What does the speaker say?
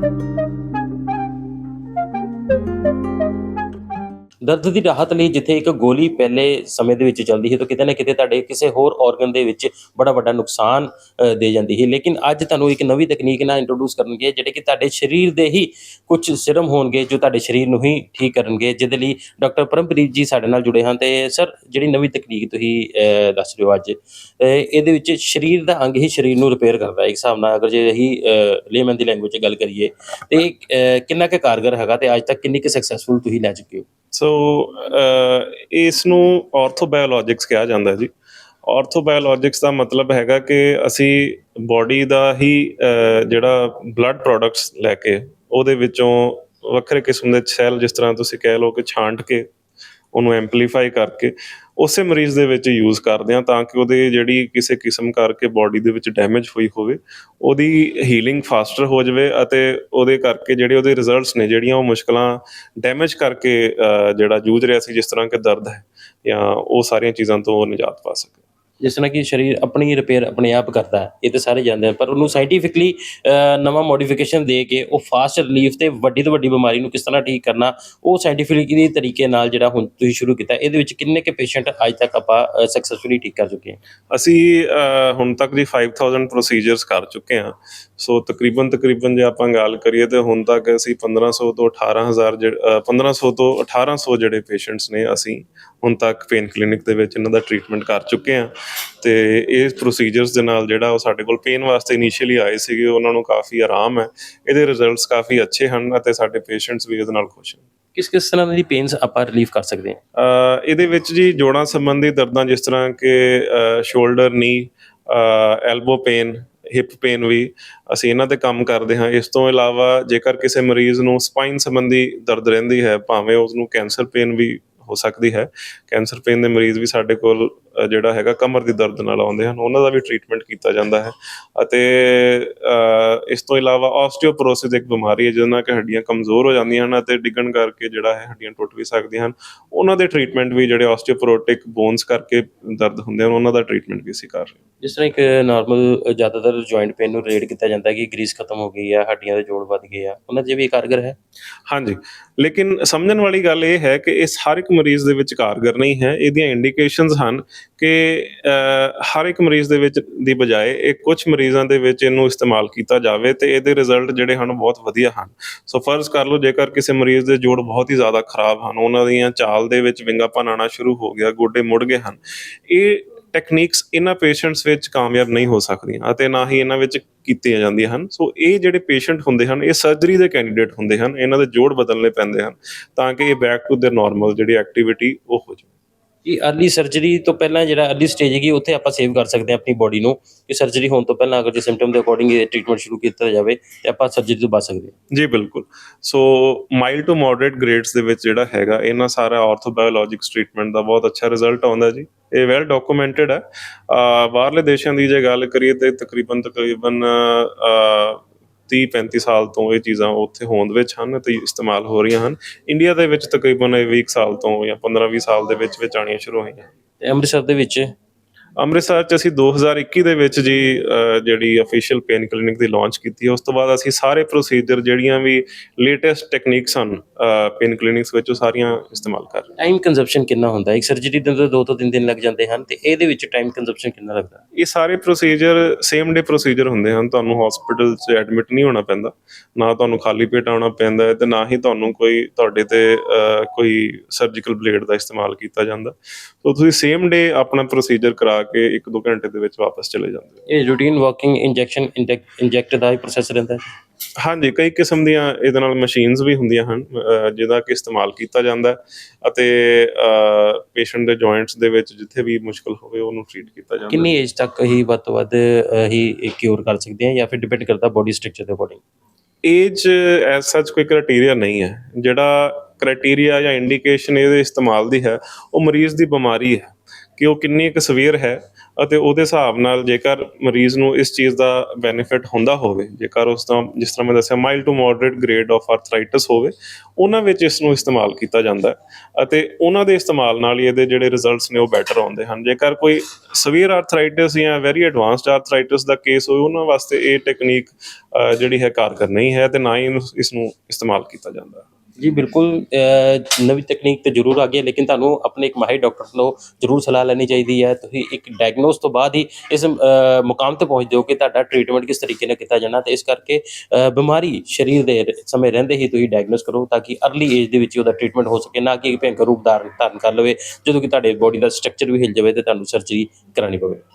thank you ਦਰਦ ਦੀ ਰਾਹਤ ਲਈ ਜਿੱਥੇ ਇੱਕ ਗੋਲੀ ਪਹਿਲੇ ਸਮੇਂ ਦੇ ਵਿੱਚ ਚੱਲਦੀ ਸੀ ਤਾਂ ਕਿਤੇ ਨਾ ਕਿਤੇ ਤੁਹਾਡੇ ਕਿਸੇ ਹੋਰ ਆਰਗਨ ਦੇ ਵਿੱਚ ਬੜਾ ਵੱਡਾ ਨੁਕਸਾਨ ਅ, ਦੇ ਜਾਂਦੀ ਸੀ। ਲੇਕਿਨ ਅੱਜ ਤੁਹਾਨੂੰ ਇੱਕ ਨਵੀਂ ਤਕਨੀਕ ਨਾਲ ਇੰਟਰੋਡਿਊਸ ਕਰਨਗੇ ਜਿਹੜੇ ਕਿ ਤੁਹਾਡੇ ਸਰੀਰ ਦੇ ਹੀ ਕੁਝ ਸਿਰਮ ਹੋਣਗੇ ਜੋ ਤੁਹਾਡੇ ਸਰੀਰ ਨੂੰ ਹੀ ਠੀਕ ਕਰਨਗੇ ਜਿਹਦੇ ਲਈ ਡਾਕਟਰ ਪਰਮਪ੍ਰੀਤ ਜੀ ਸਾਡੇ ਨਾਲ ਜੁੜੇ ਹਨ। ਤੇ ਸਰ ਜਿਹੜੀ ਨਵੀਂ ਤਕਨੀਕ ਤੁਸੀਂ ਅ, ਦੱਸ ਰਹੇ ਹੋ ਅੱਜ ਅ, ਇਹਦੇ ਵਿੱਚ ਸਰੀਰ ਦਾ ਅੰਗ ਹੀ ਸਰੀਰ ਨੂੰ ਰਿਪੇਅਰ ਕਰਦਾ ਹੈ। ਇੱਕ ਹਿਸਾਬ ਨਾਲ ਅਗਰ ਜੇ ਅਸੀਂ ਲੇਮਨ ਦੀ ਲੈਂਗੁਏਜ 'ਚ ਗੱਲ ਕਰੀਏ ਤੇ ਇਹ, ਅ, ਕਿੰਨਾ ਕੁ ਕਾਰਗਰ ਹੈਗਾ ਤੇ ਅੱਜ ਤੱਕ ਕਿੰਨੀ ਕੁ ਸਕਸੈਸਫੁਲ ਤੁਸੀਂ ਲੈ ਚੁੱਕੇ ਹੋ? ਸੋ ਇਸ ਨੂੰ ਆਰਥੋਬਾਇਓਲੋਜਿਕਸ ਕਿਹਾ ਜਾਂਦਾ ਜੀ। ਆਰਥੋਬਾਇਓਲੋਜਿਕਸ ਦਾ ਮਤਲਬ ਹੈਗਾ ਕਿ ਅਸੀਂ ਬਾਡੀ ਦਾ ਹੀ ਜਿਹੜਾ ਬਲੱਡ ਪ੍ਰੋਡਕਟਸ ਲੈ ਕੇ ਉਹਦੇ ਵਿੱਚੋਂ ਵੱਖਰੇ ਕਿਸਮ ਦੇ ਸੈੱਲ ਜਿਸ ਤਰ੍ਹਾਂ ਤੁਸੀਂ ਕਹਿ ਲਓ ਕਿ ਛਾਂਟ ਕੇ ਉਹਨੂੰ ਐਮਪਲੀਫਾਈ ਕਰਕੇ ਉਸੇ ਮਰੀਜ਼ ਦੇ ਵਿੱਚ ਯੂਜ਼ ਕਰਦੇ ਆ ਤਾਂ ਕਿ ਉਹਦੇ ਜਿਹੜੀ ਕਿਸੇ ਕਿਸਮ ਕਰਕੇ ਬਾਡੀ ਦੇ ਵਿੱਚ ਡੈਮੇਜ ਹੋਈ ਹੋਵੇ, ਉਹਦੀ ਹੀਲਿੰਗ ਫਾਸਟਰ ਹੋ ਜਾਵੇ ਅਤੇ ਉਹਦੇ ਕਰਕੇ ਜਿਹੜੇ ਉਹਦੇ ਰਿਜ਼ਲਟਸ ਨੇ, ਜਿਹੜੀਆਂ ਉਹ ਮੁਸ਼ਕਲਾਂ ਡੈਮੇਜ ਕਰਕੇ ਜਿਹੜਾ ਜੂਝ ਰਿਹਾ ਸੀ, ਜਿਸ ਤਰ੍ਹਾਂ ਕਿ ਦਰਦ ਹੈ, ਜਾਂ ਉਹ ਸਾਰੀਆਂ ਚੀਜ਼ਾਂ ਤੋਂ ਉਹ ਨਿਜਾਤ ਪਾ ਸਕੇ। ਜਿਸ ਤਰ੍ਹਾਂ ਕਿ ਸਰੀਰ ਆਪਣੀ ਰਿਪੇਅਰ ਆਪਣੇ ਆਪ ਕਰਦਾ ਹੈ ਇਹ ਤੇ ਸਾਰੇ ਜਾਣਦੇ ਆ ਪਰ ਉਹਨੂੰ ਸਾਇੰਟੀਫਿਕਲੀ ਨਵਾਂ ਮੋਡੀਫਿਕੇਸ਼ਨ ਦੇ ਕੇ ਉਹ ਫਾਸਟ ਰਿਲੀਫ ਤੇ ਵੱਡੀ ਤੋਂ ਵੱਡੀ ਬਿਮਾਰੀ ਨੂੰ ਕਿਸ ਤਰ੍ਹਾਂ ਠੀਕ ਕਰਨਾ ਉਹ ਸਾਇੰਟੀਫਿਕਲੀ ਤਰੀਕੇ ਨਾਲ ਜਿਹੜਾ ਹੁਣ ਤੁਸੀਂ ਸ਼ੁਰੂ ਕੀਤਾ ਇਹਦੇ ਵਿੱਚ ਕਿੰਨੇ ਕੇ ਪੇਸ਼ੈਂਟ ਅੱਜ ਤੱਕ ਆਪਾਂ ਸਕਸੈਸਫੁਲੀ ਠੀਕ ਕਰ ਚੁੱਕੇ ਹਾਂ? ਅਸੀਂ ਹੁਣ ਤੱਕ ਜੀ 5000 ਪ੍ਰੋਸੀਜਰਸ ਕਰ ਚੁੱਕੇ ਹਾਂ। ਸੋ ਤਕਰੀਬਨ ਤਕਰੀਬਨ ਜੇ ਆਪਾਂ ਗੱਲ ਕਰੀਏ ਤੇ ਹੁਣ ਤੱਕ ਅਸੀਂ 1500 ਤੋਂ 18000 ਜਿਹੜੇ ਅਹ, 1500 ਤੋਂ 1800 ਜਿਹੜੇ ਪੇਸ਼ੈਂਟਸ ਨੇ ਅਸੀਂ ਹੁਣ ਤੱਕ ਪੇਨ ਕਲੀਨਿਕ ਦੇ ਵਿੱਚ ਇਹਨਾਂ ਦਾ ਟ੍ਰੀਟਮੈਂਟ ਕਰ ਚੁੱਕੇ ਹਾਂ ਤੇ ਇਸ ਪ੍ਰੋਸੀਜਰਸ ਦੇ ਨਾਲ ਜਿਹੜਾ ਉਹ ਸਾਡੇ ਕੋਲ ਪੇਨ ਵਾਸਤੇ ਇਨੀਸ਼ੀਅਲੀ ਆਏ ਸੀਗੇ ਉਹਨਾਂ ਨੂੰ ਕਾਫੀ ਆਰਾਮ ਹੈ। ਇਹਦੇ ਰਿਜ਼ਲਟਸ ਕਾਫੀ ਅੱਛੇ ਹਨ ਅਤੇ ਸਾਡੇ ਪੇਸ਼ੈਂਟਸ ਵੀ ਇਹਦੇ ਨਾਲ ਖੁਸ਼ ਹਨ। ਕਿਸ ਕਿਸ ਤਰ੍ਹਾਂ ਦੀ ਪੇਨਸ ਆਪਾਂ ਰਿਲੀਫ ਕਰ ਸਕਦੇ ਹਾਂ? ਇਹਦੇ ਵਿੱਚ ਜੀ ਜੋੜਾਂ ਸੰਬੰਧੀ ਦਰਦਾਂ ਜਿਸ ਤਰ੍ਹਾਂ ਕਿ shoulder knee elbow pain hip pain ਵੀ ਅਸੀਂ ਇਹਨਾਂ ਤੇ ਕੰਮ ਕਰਦੇ ਹਾਂ। ਇਸ ਤੋਂ ਇਲਾਵਾ ਜੇਕਰ ਕਿਸੇ ਮਰੀਜ਼ ਨੂੰ ਸਪਾਈਨ ਸੰਬੰਧੀ ਦਰਦ ਰਹਿੰਦੀ ਹੈ ਭਾਵੇਂ ਉਸ ਨੂੰ ਕੈਂਸਰ ਪੇਨ ਵੀ ਹੋ ਸਕਦੀ ਹੈ। ਕੈਂਸਰ ਪੇਨ ਦੇ ਮਰੀਜ਼ ਵੀ ਸਾਡੇ ਕੋਲ ਜਿਹੜਾ ਹੈਗਾ ਕਮਰ ਦੀ ਦਰਦ ਨਾਲ ਆਉਂਦੇ ਹਨ। ਉਹਨਾਂ ਦਾ ਵੀ ਟ੍ਰੀਟਮੈਂਟ ਕੀਤਾ ਜਾਂਦਾ ਹੈ ਅਤੇ ਇਸ ਤੋਂ ਇਲਾਵਾ ਆਸਟੀਓਪੋਰੋਸਿਸ ਇੱਕ ਬਿਮਾਰੀ ਹੈ ਜਿਹਦੇ ਨਾਲ ਕਿ ਹੱਡੀਆਂ ਕਮਜ਼ੋਰ ਹੋ ਜਾਂਦੀਆਂ ਹਨ ਅਤੇ ਡਿੱਗਣ ਕਰਕੇ ਜਿਹੜਾ ਹੈ ਹੱਡੀਆਂ ਟੁੱਟ ਵੀ ਸਕਦੀਆਂ ਹਨ। ਉਹਨਾਂ ਦੇ ਟ੍ਰੀਟਮੈਂਟ ਵੀ ਜਿਹੜੇ ਆਸਟੀਓਪੋਰੋਟਿਕ ਬੋਨਸ ਕਰਕੇ ਦਰਦ ਹੁੰਦੇ ਹਨ ਉਹਨਾਂ ਦਾ ਟ੍ਰੀਟਮੈਂਟ ਵੀ ਅਸੀਂ ਕਰ ਰਹੇ ਹਾਂ। ਜਿਸ ਤਰ੍ਹਾਂ ਇੱਕ ਨਾਰਮਲ ਜ਼ਿਆਦਾਤਰ ਜੁਆਇੰਟ ਪੇਨ ਨੂੰ ਰੇਟ ਕੀਤਾ ਜਾਂਦਾ ਹੈ ਕਿ ਗਰੀਸ ਖਤਮ ਹੋ ਗਈ ਆ ਹੱਡੀਆਂ ਦੇ ਜੋੜ ਵੱਧ ਗਏ ਆ ਉਹਨਾਂ 'ਚ ਵੀ ਕਾਰਗਰ ਹੈ? ਹਾਂਜੀ। ਲੇਕਿਨ ਸਮਝਣ ਵਾਲੀ ਗੱਲ ਇਹ ਹੈ ਕਿ ਇਸ ਹਰ ਇੱਕ ਮਰੀਜ਼ ਦੇ ਵਿੱਚ ਕਾਰਗਰ ਨਹੀਂ ਹੈ। ਇਹਦੀਆਂ ਇੰਡੀਕੇਸ਼ਨਸ ਹਨ ਕਿ ਹਰ ਇੱਕ ਮਰੀਜ਼ ਦੇ ਵਿੱਚ ਦੀ ਬਜਾਏ ਇਹ ਕੁਝ ਮਰੀਜ਼ਾਂ ਦੇ ਵਿੱਚ ਇਹਨੂੰ ਇਸਤੇਮਾਲ ਕੀਤਾ ਜਾਵੇ ਤੇ ਇਹਦੇ ਰਿਜ਼ਲਟ ਜਿਹੜੇ ਹਨ ਬਹੁਤ ਵਧੀਆ ਹਨ। ਸੋ ਫਰਜ਼ ਕਰ ਲਓ, ਜੇਕਰ ਕਿਸੇ ਮਰੀਜ਼ ਦੇ ਜੋੜ ਬਹੁਤ ਹੀ ਜ਼ਿਆਦਾ ਖਰਾਬ ਹਨ, ਉਹਨਾਂ ਦੀਆਂ ਚਾਲ ਦੇ ਵਿੱਚ ਵਿੰਗਾਪਨ ਆਉਣਾ ਸ਼ੁਰੂ ਹੋ ਗਿਆ, ਗੋਡੇ ਮੁੜ ਗਏ ਹਨ। ਇਹ ਟੈਕਨੀਕਸ ਇਹਨਾਂ ਪੇਸ਼ੈਂਟਸ ਵਿੱਚ ਕਾਮਯਾਬ ਨਹੀਂ ਹੋ ਸਕਦੀਆਂ ਅਤੇ ਨਾ ਹੀ ਇਹਨਾਂ ਵਿੱਚ ਕੀਤੀਆਂ ਜਾਂਦੀਆਂ ਹਨ ਸੋ ਇਹ ਜਿਹੜੇ ਪੇਸ਼ੈਂਟ ਹੁੰਦੇ ਹਨ ਇਹ ਸਰਜਰੀ ਦੇ ਕੈਂਡੀਡੇਟ ਹੁੰਦੇ ਹਨ ਇਹਨਾਂ ਦੇ ਜੋੜ ਬਦਲਨੇ ਪੈਂਦੇ ਹਨ ਤਾਂ ਕਿ ਇਹ ਬੈਕ ਟੂ देयर ਨਾਰਮਲ ਜਿਹੜੀ ਐਕਟੀਵਿਟੀ ਉਹ ਹੋ ਜਾਵੇ ਕਿ ਅਰਲੀ ਸਰਜਰੀ ਤੋਂ ਪਹਿਲਾਂ ਜਿਹੜਾ ਅਰਲੀ ਸਟੇਜ ਹੈਗੀ ਉੱਥੇ ਆਪਾਂ ਸੇਵ ਕਰ ਸਕਦੇ ਹਾਂ ਆਪਣੀ ਬੋਡੀ ਨੂੰ ਕਿ ਸਰਜਰੀ ਹੋਣ ਤੋਂ ਪਹਿਲਾਂ ਅਗਰ ਜੇ ਸਿੰਪਟਮ ਦੇ ਅਕੋਰਡਿੰਗ ਇਹ ਟ੍ਰੀਟਮੈਂਟ ਸ਼ੁਰੂ ਕੀਤਾ ਜਾਵੇ ਤੇ ਆਪਾਂ ਸਰਜਰੀ ਤੋਂ ਬਚ ਸਕਦੇ ਹਾਂ ਜੀ ਬਿਲਕੁਲ so mild to moderate grades ਦੇ ਵਿੱਚ ਜਿਹੜਾ ਹੈਗਾ ਇਹਨਾਂ ਸਾਰਾ ਆਰਥੋਬਾਇਓਲੋਜਿਕਸ ਟ੍ਰੀਟਮੈਂਟ ਦਾ ਬਹੁਤ ਅੱਛਾ ਰਿਜ਼ਲਟ ਆਉਂਦਾ ਜੀ ਇਹ ਵੈਲ ਡਾਕੂਮੈਂਟਡ ਹੈ। ਬਾਹਰਲੇ ਦੇਸ਼ਾਂ ਦੀ ਜੇ ਗੱਲ ਕਰੀਏ ਤੇ ਤਕਰੀਬਨ ਤਕਰੀਬਨ 30 35 ਸਾਲ ਤੋਂ ਇਹ ਚੀਜ਼ਾਂ ਉੱਥੇ ਹੋਂਦ ਵਿੱਚ ਹਨ ਤੇ ਇਸਤੇਮਾਲ ਹੋ ਰਹੀਆਂ ਹਨ। ਇੰਡੀਆ ਦੇ ਵਿੱਚ ਤਕਰੀਬਨ ਇਹ 20 ਸਾਲ ਤੋਂ ਜਾਂ 15 20 ਸਾਲ ਦੇ ਵਿੱਚ ਵਿੱਚ ਆਉਣੀਆਂ ਸ਼ੁਰੂ ਹੋਈਆਂ। ਅੰਮ੍ਰਿਤਸਰ ਦੇ ਵਿੱਚ ਅੰਮ੍ਰਿਤਸਰ ਚ ਅਸੀਂ 2021 ਦੇ ਵਿੱਚ ਜੀ ਜਿਹੜੀ ਅਫੀਸ਼ੀਅਲ ਪੇਨ ਕਲੀਨਿਕ ਦੀ ਲਾਂਚ ਕੀਤੀ ਉਸ ਤੋਂ ਬਾਅਦ ਅਸੀਂ ਸਾਰੇ ਪ੍ਰੋਸੀਜਰ ਜਿਹੜੀਆਂ ਵੀ ਲੇਟੈਸਟ ਟੈਕਨੀਕਸ ਹਨ ਪੇਨ ਕਲੀਨਿਕਸ ਵਿੱਚ ਉਹ ਸਾਰੀਆਂ ਇਸਤੇਮਾਲ ਕਰ ਰਹੇ ਹਾਂ। ਟਾਈਮ ਕੰਜ਼ੰਪਸ਼ਨ ਕਿੰਨਾ ਹੁੰਦਾ ਇੱਕ ਸਰਜਰੀ ਦੇ ਅੰਦਰ 2 ਤੋਂ 3 ਦਿਨ ਲੱਗ ਜਾਂਦੇ ਹਨ ਤੇ ਇਹਦੇ ਵਿੱਚ ਟਾਈਮ ਕੰਜ਼ੰਪਸ਼ਨ ਕਿੰਨਾ ਲੱਗਦਾ ਇਹ ਸਾਰੇ ਪ੍ਰੋਸੀਜਰ ਸੇਮ ਡੇ ਪ੍ਰੋਸੀਜਰ ਹੁੰਦੇ ਹਨ ਤੁਹਾਨੂੰ ਹਸਪੀਟਲ 'ਚ ਐਡਮਿਟ ਨਹੀਂ ਹੋਣਾ ਪੈਂਦਾ ਨਾ ਤੁਹਾਨੂੰ ਖਾਲੀ ਪੇਟ ਆਉਣਾ ਪੈਂਦਾ ਹੈ ਤੇ ਨਾ ਹੀ ਤੁਹਾਨੂੰ ਕੋਈ ਤੁਹਾਡੇ ਤੇ ਕੋਈ ਸਰਜੀਕਲ ਬਲੇਡ ਦਾ ਇਸਤੇਮਾਲ ਕੀਤਾ ਜਾਂਦਾ। ਸੋ ਤੁਸੀਂ ਸੇਮ ਡੇ ਆਪਣਾ ਪ੍ਰੋਸੀਜਰ ਕਰਾ ਕੇ 1-2 ਘੰਟੇ ਦੇ ਵਿੱਚ ਵਾਪਸ ਚਲੇ ਜਾਂਦੇ ਇਹ ਰੂਟੀਨ ਵਾਕਿੰਗ ਇੰਜੈਕਸ਼ਨ ਇੰਜੈਕਟ ਦਾ ਹੀ ਪ੍ਰੋਸੈਸ ਰਹਿੰਦਾ ਹੈ। ਹਾਂਜੀ ਕਈ ਕਿਸਮ ਦੀਆਂ ਇਹਦੇ ਨਾਲ ਮਸ਼ੀਨਸ ਵੀ ਹੁੰਦੀਆਂ ਹਨ ਅਹ, ਜਿਹਦਾ ਕਿ ਇਸਤੇਮਾਲ ਕੀਤਾ ਜਾਂਦਾ ਹੈ ਅਤੇ ਪੇਸ਼ੈਂਟ ਦੇ ਜੁਆਇੰਟਸ ਦੇ ਵਿੱਚ ਜਿੱਥੇ ਵੀ ਮੁਸ਼ਕਲ ਹੋਵੇ ਉਹਨੂੰ ਟ੍ਰੀਟ ਕੀਤਾ ਜਾਂਦਾ ਹੈ। ਕਿੰਨੀ ਏਜ ਤੱਕ ਹੀ ਵੱਧ ਤੋਂ ਵੱਧ ਹੀ ਕਿਉਰ ਕਰ ਸਕਦੇ ਹਾਂ ਜਾਂ ਫਿਰ ਡਿਪੈਂਡ ਕਰਦਾ ਬੋਡੀ ਸਟਰਕਚਰ ਦੇ ਅਕੋਰਡਿੰਗ ਏਜ ਐਸ ਸੱਚ ਕੋਈ ਕ੍ਰਾਈਟੇਰੀਆ ਨਹੀਂ ਹੈ। ਜਿਹੜਾ ਕ੍ਰਾਈਟੇਰੀਆ ਜਾਂ ਇੰਡੀਕੇਸ਼ਨ ਇਹਦੇ ਇਸਤੇਮਾਲ ਦੀ ਹੈ ਉਹ ਮਰੀਜ਼ ਦੀ ਬਿਮਾਰੀ ਹੈ। ਕਿ ਉਹ ਕਿੰਨੀ ਕੁ ਸਵੀਅਰ ਹੈ ਅਤੇ ਉਹਦੇ ਹਿਸਾਬ ਨਾਲ ਜੇਕਰ ਮਰੀਜ਼ ਨੂੰ ਇਸ ਚੀਜ਼ ਦਾ ਬੈਨੀਫਿਟ ਹੁੰਦਾ ਹੋਵੇ, ਜੇਕਰ ਉਸ ਦਾ, ਜਿਸ ਤਰ੍ਹਾਂ ਮੈਂ ਦੱਸਿਆ mild to moderate grade of arthritis ਹੋਵੇ, ਉਹਨਾਂ ਵਿੱਚ ਇਸ ਨੂੰ ਇਸਤੇਮਾਲ ਕੀਤਾ ਜਾਂਦਾ ਹੈ ਅਤੇ ਉਹਨਾਂ ਦੇ ਇਸਤੇਮਾਲ ਨਾਲ ਹੀ ਇਹਦੇ ਜਿਹੜੇ ਰਿਜ਼ਲਟਸ ਨੇ ਉਹ ਬੈਟਰ ਆਉਂਦੇ ਹਨ। ਜੇਕਰ ਕੋਈ ਸਵੀਅਰ ਆਰਥਰਾਈਟਿਸ ਜਾਂ ਵੈਰੀ ਐਡਵਾਂਸਡ ਆਰਥਰਾਈਟਿਸ ਦਾ ਕੇਸ ਹੋਵੇ, ਉਹਨਾਂ ਵਾਸਤੇ ਇਹ ਟੈਕਨੀਕ ਜਿਹੜੀ ਹੈ ਕਾਰਗਰ ਨਹੀਂ ਹੈ ਤੇ ਨਾ ਹੀ ਇਹਨੂੰ- ਇਸ ਨੂੰ ਇਸਤੇਮਾਲ ਕੀਤਾ ਜਾਂਦਾ ਜੀ, ਬਿਲਕੁਲ ਨਵੀਂ ਤਕਨੀਕ ਤਾਂ ਜ਼ਰੂਰ ਆ ਗਈ ਹੈ ਲੇਕਿਨ ਤੁਹਾਨੂੰ ਆਪਣੇ ਇੱਕ ਮਾਹਿਰ ਡਾਕਟਰ ਤੋਂ ਜ਼ਰੂਰ ਸਲਾਹ ਲੈਣੀ ਚਾਹੀਦੀ ਹੈ। ਤੁਸੀਂ ਇੱਕ ਡਾਇਗਨੋਸ ਤੋਂ ਬਾਅਦ ਹੀ ਇਸ ਮੁਕਾਮ ਤੇ ਪਹੁੰਚਦੇ ਹੋ ਕਿ ਤੁਹਾਡਾ ਟ੍ਰੀਟਮੈਂਟ ਕਿਸ ਤਰੀਕੇ ਨਾਲ ਕੀਤਾ ਜਾਣਾ, ਤੇ ਇਸ ਕਰਕੇ ਬਿਮਾਰੀ ਸਰੀਰ ਦੇ ਸਮੇਂ ਰਹਿੰਦੇ ਹੀ ਤੁਸੀਂ ਡਾਇਗਨੋਸ ਕਰੋ, ਤਾਂ ਕਿ ਅਰਲੀ ਏਜ ਦੇ ਵਿੱਚ ਹੀ ਉਹਦਾ ਟ੍ਰੀਟਮੈਂਟ ਹੋ ਸਕੇ, ਨਾ ਕਿ ਭਿਆਨਕ ਰੂਪ ਧਾਰਨ ਧਾਰਨ ਕਰ ਲਵੇ, ਜਦੋਂ ਕਿ ਤੁਹਾਡੇ ਬੋਡੀ ਦਾ ਸਟਰਕਚਰ ਵੀ ਹਿਲ ਜਾਵੇ ਤੇ ਤੁਹਾਨੂੰ ਸਰਜਰੀ ਕਰਾਉਣੀ ਪਵੇ।